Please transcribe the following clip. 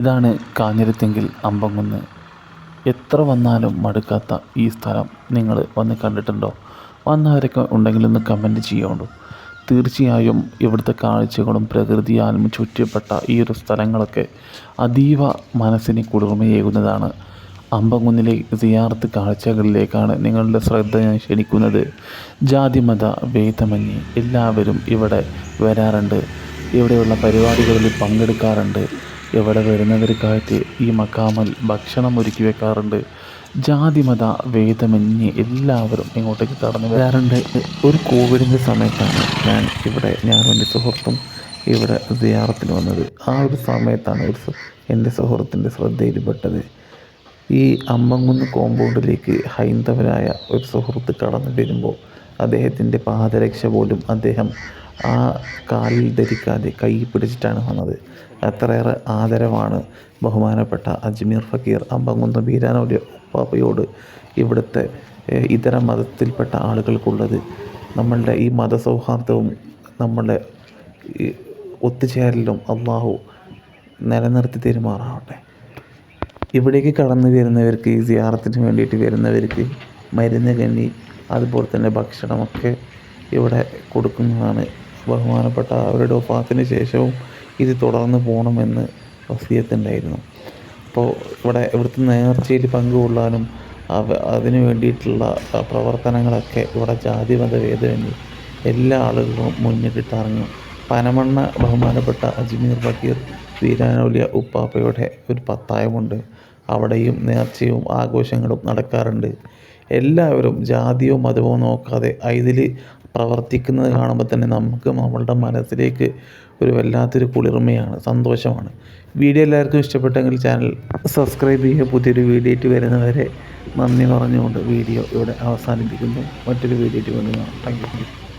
ഇതാണ് കാഞ്ഞിരത്തെങ്കിൽ അമ്പംകുന്ന്. എത്ര വന്നാലും മടുക്കാത്ത ഈ സ്ഥലം നിങ്ങൾ വന്ന് കണ്ടിട്ടുണ്ടോ? വന്നവരൊക്കെ ഉണ്ടെങ്കിൽ ഒന്ന് കമന്റ് ചെയ്യുള്ളൂ തീർച്ചയായും ഇവിടുത്തെ കാഴ്ചകളും പ്രകൃതിയാലും ചുറ്റപ്പെട്ട ഈ ഒരു സ്ഥലങ്ങളൊക്കെ അതീവ മനസ്സിന് കുളിർമയേകുന്നതാണ്. അമ്പംകുന്നിലെ സിയാർത്ത് കാഴ്ചകളിലേക്കാണ് നിങ്ങളുടെ ശ്രദ്ധ ഞാൻ ക്ഷണിക്കുന്നത്. ജാതിമത വേദമന്യെ എല്ലാവരും ഇവിടെ വരാറുണ്ട്. ഇവിടെയുള്ള പരിപാടികളിൽ പങ്കെടുക്കാറുണ്ട്. ഇവിടെ വരുന്നവർക്കായിട്ട് ഈ മക്കാമൽ ഭക്ഷണം ഒരുക്കി വെക്കാറുണ്ട്. ജാതിമത ഭേദമന്യേ എല്ലാവരും ഇങ്ങോട്ടേക്ക് കടന്നു വരാറുണ്ട്. ഒരു കോവിഡിന്റെ സമയത്താണ് ഞാൻ ഇവിടെ ഞാനും എന്റെ സുഹൃത്തും ഇവിടെ സിയാറത്തിന് വന്നത്. ആ ഒരു സമയത്താണ് ഒരു എന്റെ സുഹൃത്തിന്റെ ശ്രദ്ധയിൽപ്പെട്ടത് ഈ അമ്മങ്കുന്ന് കോമ്പൗണ്ടിലേക്ക് ഹൈന്ദവനായ ഒരു സുഹൃത്ത് കടന്നു വരുമ്പോൾ അദ്ദേഹത്തിന്റെ പാദരക്ഷ പോലും അദ്ദേഹം ആ കാലിൽ ധരിക്കാതെ കൈ പിടിച്ചിട്ടാണ് വന്നത്. അത്രയേറെ ആദരവാണ് ബഹുമാനപ്പെട്ട അജ്മീർ ഫക്കീർ അമ്പങ്കുന്ന് ബീരാനോട് ഉപ്പാപ്പയോട് ഇവിടുത്തെ ഇതര മതത്തിൽപ്പെട്ട ആളുകൾക്കുള്ളത്. നമ്മളുടെ ഈ മതസൗഹാർദ്ദവും നമ്മളുടെ ഒത്തുചേരലും അള്ളാഹു നിലനിർത്തി തെരുമാറാവട്ടെ. ഇവിടേക്ക് കടന്നു വരുന്നവർക്ക് ഈ സിയാറത്തിന് വേണ്ടിയിട്ട് വരുന്നവർക്ക് മരുന്ന് കഞ്ഞി അതുപോലെ തന്നെ ഭക്ഷണമൊക്കെ ഇവിടെ കൊടുക്കുന്നതാണ് ബഹുമാനപ്പെട്ട അവരുടെ ഒപ്പാത്തിന് ശേഷവും ഇത് തുടർന്ന് പോകണമെന്ന് വസീയത്തുണ്ടായിരുന്നു അപ്പോൾ ഇവിടെ ഇവിടുത്തെ നേർച്ചയിൽ പങ്കുകൊള്ളാനും അവ അതിനു വേണ്ടിയിട്ടുള്ള പ്രവർത്തനങ്ങളൊക്കെ ഇവിടെ ജാതി മത ഭേദമന്യേ എല്ലാ ആളുകളും മുന്നിട്ടിട്ടിറങ്ങും. പനമണ്ണ ബഹുമാനപ്പെട്ട അജ്മീർ ബക്കീർ വീരാനൗലിയ ഉപ്പാപ്പയുടെ ഒരു പത്തായമുണ്ട്. അവിടെയും നേർച്ചയും ആഘോഷങ്ങളും നടക്കാറുണ്ട്. എല്ലാവരും ജാതിയോ മതമോ നോക്കാതെ ഇതിൽ പ്രവർത്തിക്കുന്നത് കാണുമ്പോൾ തന്നെ നമുക്ക് നമ്മളുടെ മനസ്സിലേക്ക് ഒരു വല്ലാത്തൊരു കുളിർമയാണ് സന്തോഷമാണ്. വീഡിയോ എല്ലാവർക്കും ഇഷ്ടപ്പെട്ടെങ്കിൽ ചാനൽ സബ്സ്ക്രൈബ് ചെയ്യുക. പുതിയൊരു വീഡിയോ ആയിട്ട് വരുന്നവരെ നന്ദി പറഞ്ഞുകൊണ്ട് വീഡിയോ ഇവിടെ അവസാനിപ്പിക്കുന്നു. മറ്റൊരു വീഡിയോ ആയിട്ട് വീണ്ടും താങ്ക് യു.